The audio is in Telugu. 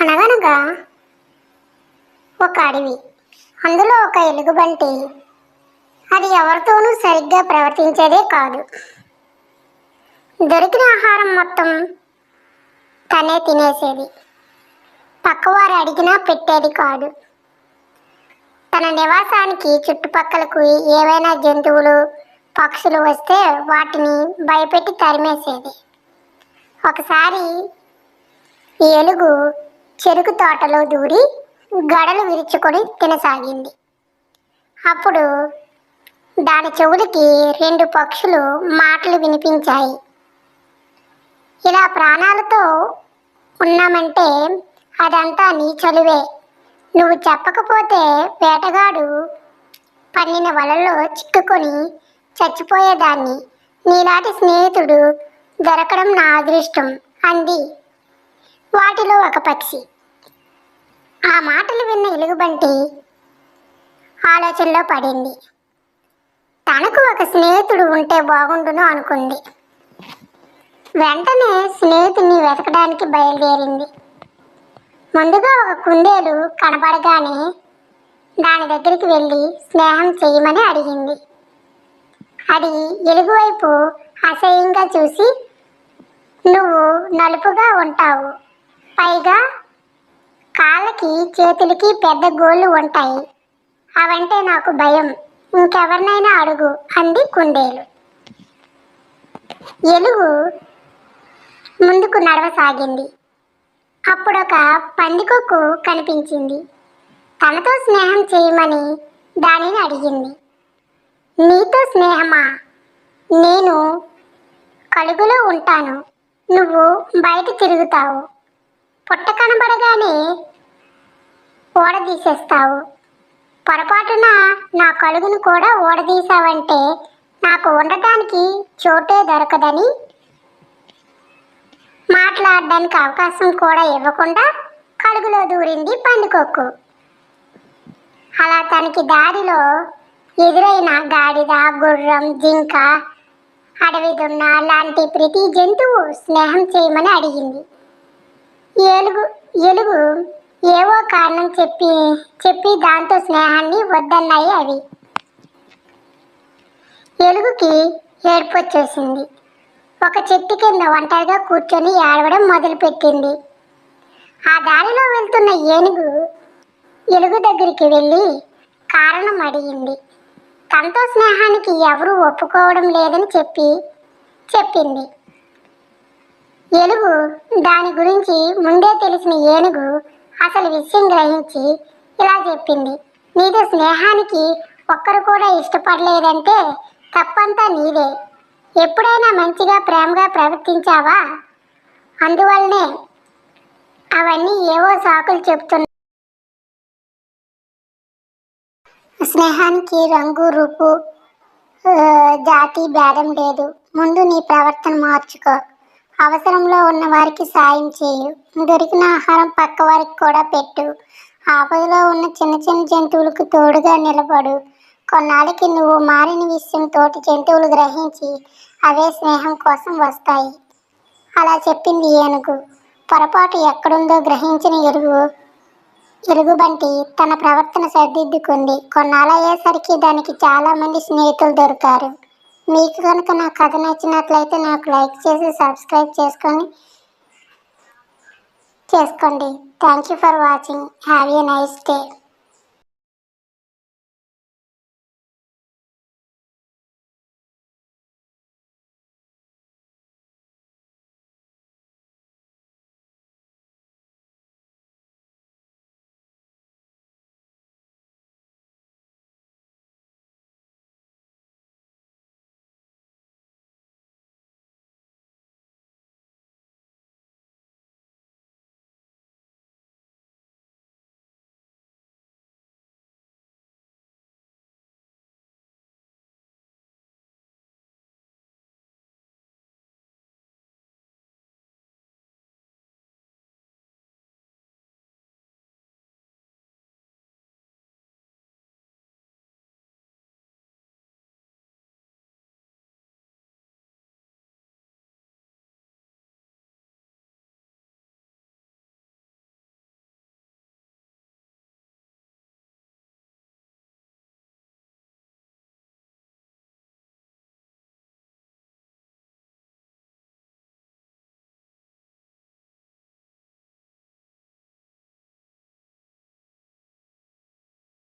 అనగనగా ఒక అడవి. అందులో ఒక ఎలుగుబంటి. అది ఎవరితోనూ సరిగ్గా ప్రవర్తించేదే కాదు. దొరికిన ఆహారం మొత్తం తనే తినేసేది. పక్కవారు అడిగినా పెట్టేది కాదు. తన నివాసానికి చుట్టుపక్కలకు ఏవైనా జంతువులు పక్షులు వస్తే వాటిని భయపెట్టి తరిమేసేది. ఒకసారి ఈ ఎలుగు చెరుకు తోటలో దూరి గడలు విరుచుకొని తినసాగింది. అప్పుడు దాని చెవులకి రెండు పక్షులు మాటలు వినిపించాయి. ఇలా ప్రాణాలతో ఉన్నామంటే అదంతా నీ చలువే. నువ్వు చెప్పకపోతే వేటగాడు పన్నిన వలలో చిక్కుకొని చచ్చిపోయేదాన్ని. నీలాంటి స్నేహితుడు దొరకడం నా అదృష్టం అంది. వాటిలో ఒక పక్షి. ఆ మాటలు విన్న ఎలుగుబంటి ఆలోచనలో పడింది. తనకు ఒక స్నేహితుడు ఉంటే బాగుండును అనుకుంది. వెంటనే స్నేహితుడిని వెతకడానికి బయలుదేరింది. ముందుగా ఒక కుందేలు కనబడగానే దాని దగ్గరికి వెళ్ళి స్నేహం చేయమని అడిగింది. అది ఎలుగువైపు అసహ్యంగా చూసి నువ్వు నలుపుగా ఉంటావు. పైగా కాళ్ళకి చేతులకి పెద్ద గోళ్ళు ఉంటాయి. అవంటే నాకు భయం. ఇంకెవరినైనా అడుగు అంది కుందేలు. ఎలుగు ముందుకు నడవసాగింది. అప్పుడొక పందికొక్కు కనిపించింది. తనతో స్నేహం చేయమని దానిని అడిగింది. నీతో స్నేహమా? నేను కలుగులో ఉంటాను. నువ్వు బయట తిరుగుతావు. పుట్ట కనబడగానే ఓడదీసేస్తావు. పొరపాటున నా కలుగును కూడా ఓడదీసావంటే నాకు ఉండటానికి చోటే దొరకదని మాట్లాడడానికి అవకాశం కూడా ఇవ్వకుండా కడుగులో దూరింది పందికొక్కు. అలా తనకి దారిలో ఎదురైన గాడిద గుర్రం జింక అడవి దున్న లాంటి ప్రతి జంతువు స్నేహం చేయమని అడిగింది. ఏలుగు ఎలుగు ఏవో కారణం చెప్పి చెప్పి దాంతో స్నేహాన్ని వద్దన్నాయి అవి. ఎలుగుకి ఏడుపొచ్చేసింది ఒక చెట్టు కింద ఒంటరిగా కూర్చొని ఏడవడం మొదలుపెట్టింది. ఆ దారిలో వెళ్తున్న ఏనుగు ఎలుగు దగ్గరికి వెళ్ళి కారణం అడిగింది. తనతో స్నేహానికి ఎవరూ ఒప్పుకోవడం లేదని చెప్పి చెప్పింది. ఎలుగు దాని గురించి ముందే తెలిసిన ఏనుగు అసలు విషయం గ్రహించి ఇలా చెప్పింది. నీతో స్నేహానికి ఒక్కరు కూడా ఇష్టపడలేదంటే తప్పంతా నీదే. ఎప్పుడైనా మంచిగా ప్రేమగా ప్రవర్తించావా? అందువల్లనే అవన్నీ ఏవో సాకులు చెప్తున్నా. స్నేహానికి రంగు రూపు జాతి భేదం లేదు. ముందు నీ ప్రవర్తన మార్చుకో. అవసరంలో ఉన్న వారికి సాయం చేయు. దొరికిన ఆహారం పక్క వారికి కూడా పెట్టు. ఆపదలో ఉన్న చిన్న చిన్న జంతువులకు తోడుగా నిలబడు. కొన్నాళ్ళకి నువ్వు మారిన విషయం తోటి జంతువులు గ్రహించి అవే స్నేహం కోసం వస్తాయి. అలా చెప్పింది ఏనుగు. పొరపాటు ఎక్కడుందో గ్రహించిన ఎరుగు ఎలుగుబంటి తన ప్రవర్తన సరిదిద్దుకుంది. కొన్నాళ్ళయ్యేసరికి దానికి చాలామంది స్నేహితులు దొరికారు. మీకు కనుక నా కథ నచ్చినట్లయితే నాకు లైక్ చేసి సబ్స్క్రైబ్ చేసుకొని చేసుకోండి. Thank you for watching have a nice day